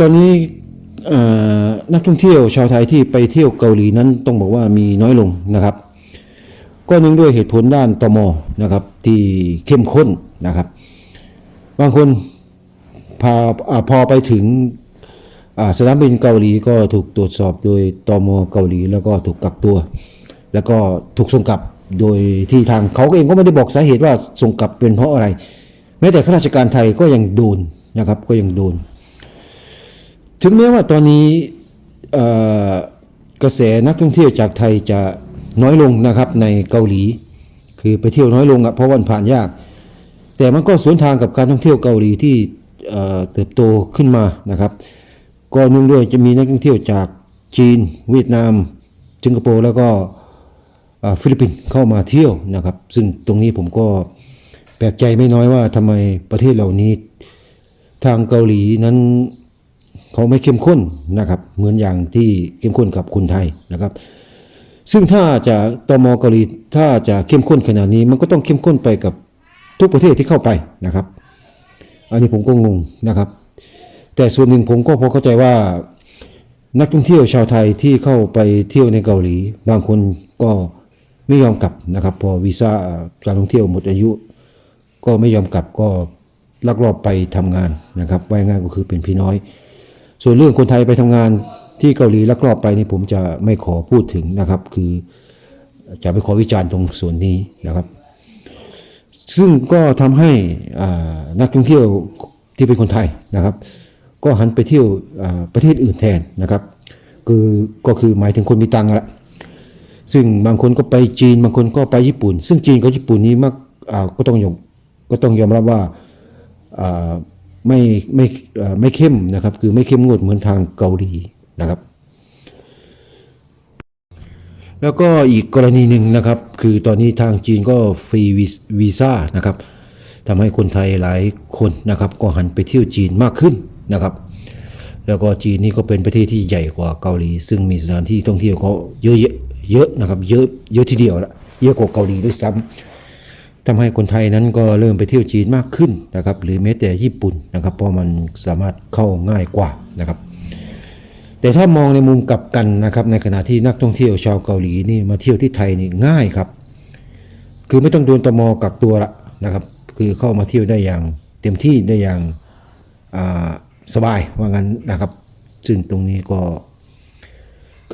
ตอนนี้นักท่องเที่ยวชาวไทยที่ไปเที่ยวเกาหลีนั้นต้องบอกว่ามีน้อยลงนะครับ ก็เนื่องด้วยเหตุผลด้านตมนะครับที่เข้มข้นนะครับ บางคนพอพอไปถึงสนามบินเกาหลีก็ถูกตรวจสอบโดยตมเกาหลี แล้วก็ถูกกักตัว แล้วก็ถูกส่งกลับโดยที่ทางเขาเองก็ไม่ได้บอกสาเหตุว่าส่งกลับเป็นเพราะอะไร แม้แต่ข้าราชการไทยก็ยังโดนนะครับก็ยังโดน ถึงแม้ว่าตอนนี้กระแสนักท่องเที่ยวจากไทยจะน้อยลงนะครับในเกาหลี คือไปเที่ยวน้อยลงอะเพราะวันผ่านยาก แต่มันก็สวนทางกับการท่องเที่ยวเกาหลีที่เติบโตขึ้นมานะครับ ก็เนื่องด้วยจะมีนักท่องเที่ยวจากจีน เวียดนาม สิงคโปร์แล้วก็ฟิลิปปินส์เข้ามาเที่ยวนะครับ ซึ่งตรงนี้ผมก็แปลกใจไม่น้อยว่าทำไมประเทศเหล่านี้ทางเกาหลีนั้น เขาไม่เข้มข้นนะครับ เหมือนอย่างที่เข้มข้นกับคนไทยนะครับ ซึ่งถ้าจะตมเกาหลีถ้าจะเข้มข้นขนาดนี้ มันก็ต้องเข้มข้นไปกับทุกประเทศที่เข้าไปนะครับ อันนี้ผมก็งงนะครับ แต่ส่วนหนึ่งผมก็พอเข้าใจว่า นักท่องเที่ยวชาวไทยที่เข้าไปเที่ยวในเกาหลี บางคนก็ไม่ยอมกลับนะครับ พอวีซ่าการท่องเที่ยวหมดอายุ ก็ไม่ยอมกลับก็ลักลอบไปทำงานนะครับว่ายง่ายก็คือเป็นพี่น้อย ส่วนเรื่องคนไทยไปทำงานที่เกาหลีแลักลอบไปนี่ผมจะไม่ขอพูดถึงนะครับ คือจะไม่ขอวิจารณ์ตรงส่วนนี้นะครับ ซึ่งก็ทำให้นักท่องเที่ยวที่เป็นคนไทยนะครับ ก็หันไปเที่ยวประเทศอื่นแทนนะครับ คือก็คือหมายถึงคนมีตังค์ละซึ่งบางคนก็ไปจีนบางคนก็ไปญี่ปุ่น ซึ่งจีนกับญี่ปุ่นนี้มักอ่าก็ต้องยอมก็ต้องยอมรับว่า ไม่ไม่ไม่เข้มนะครับ คือไม่เข้มงวดเหมือนทางเกาหลีนะครับ แล้วก็อีกกรณีหนึ่งนะครับ คือตอนนี้ทางจีนก็ฟรีวีวีซ่านะครับทำให้คนไทยหลายคนนะครับ ก็หันไปเที่ยวจีนมากขึ้นนะครับ แล้วก็จีนนี่ก็เป็นประเทศที่ใหญ่กว่าเกาหลี ซึ่งมีสถานที่ท่องเที่ยวเขาเยอะเยอะนะครับ เยอะเยอะทีเดียวละเยอะกว่าเกาหลีด้วยซ้ำ ทำให้คนไทยนั้นก็เริ่มไปเที่ยวจีนมากขึ้นนะครับ หรือแม้แต่ญี่ปุ่นนะครับ เพราะมันสามารถเข้าง่ายกว่านะครับ แต่ถ้ามองในมุมกลับกันนะครับ ในขณะที่นักท่องเที่ยวชาวเกาหลีนี่มาเที่ยวที่ไทยนี่ง่ายครับ คือไม่ต้องโดนตมกักตัวละนะครับ คือเข้ามาเที่ยวได้อย่างเต็มที่ได้อย่างาสบายว่างั้นนะครับ ซึ่งตรงนี้ก็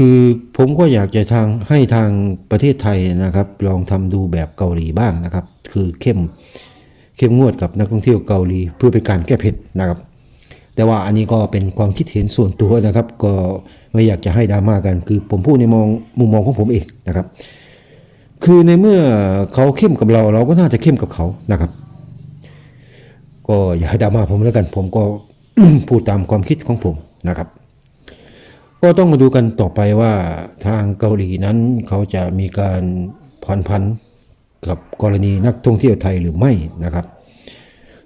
คือผมก็อยากจะทางให้ทางประเทศไทยนะครับ ลองทำดูแบบเกาหลีบ้างนะครับ คือเข้มเข้มงวดกับนักท่องเที่ยวเกาหลี เพื่อเป็นการแก้เผ็ดนะครับ แต่ว่าอันนี้ก็เป็นความคิดเห็นส่วนตัวนะครับ ก็ไม่อยากจะให้ดราม่ากัน คือผมพูดในมองมุมมองของผมเองนะครับ คือในเมื่อเขาเข้มกับเรา เราก็น่าจะเข้มกับเขานะครับ ก็อย่าให้ดราม่าผมแล้วกัน ผมก็พูดตามความคิดของผมนะครับ ก็ต้องมาดูกันต่อไปว่าทางเกาหลีนั้นเขาจะมีการผ่อนผันกับกรณีนักท่องเที่ยวไทยหรือไม่นะครับ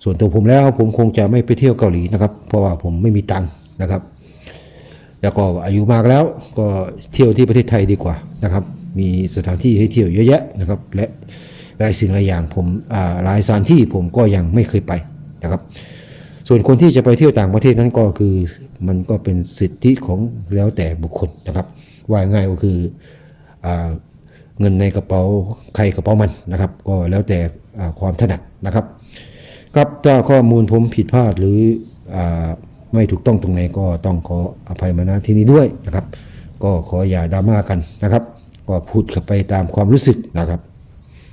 ส่วนตัวผมแล้วผมคงจะไม่ไปเที่ยวเกาหลีนะครับ เพราะว่าผมไม่มีตังค์นะครับ แล้วก็อายุมากแล้วก็เที่ยวที่ประเทศไทยดีกว่านะครับ มีสถานที่ให้เที่ยวเยอะแยะนะครับ และหลายสิ่งหลายอย่างผมอ่าหลายสถานที่ผมก็ยังไม่เคยไปนะครับ ส่วนคนที่จะไปเที่ยวต่างประเทศนั้นก็คือ มันก็เป็นสิทธิของแล้วแต่บุคคลนะครับว่าง่ายก็คืออเงินในกระเป๋าใครกระเป๋ามันนะครับ ก็แล้วแต่ความถนัดนะครับครับถ้าข้อมูลผมผิดพลาดหรืออไม่ถูกต้องตรงไหนก็ต้องขออภัยมาณที่นี้ด้วยนะครับ ก็ขออย่าดราม่ากันนะครับ ก็พูดไปตามความรู้สึกนะครับ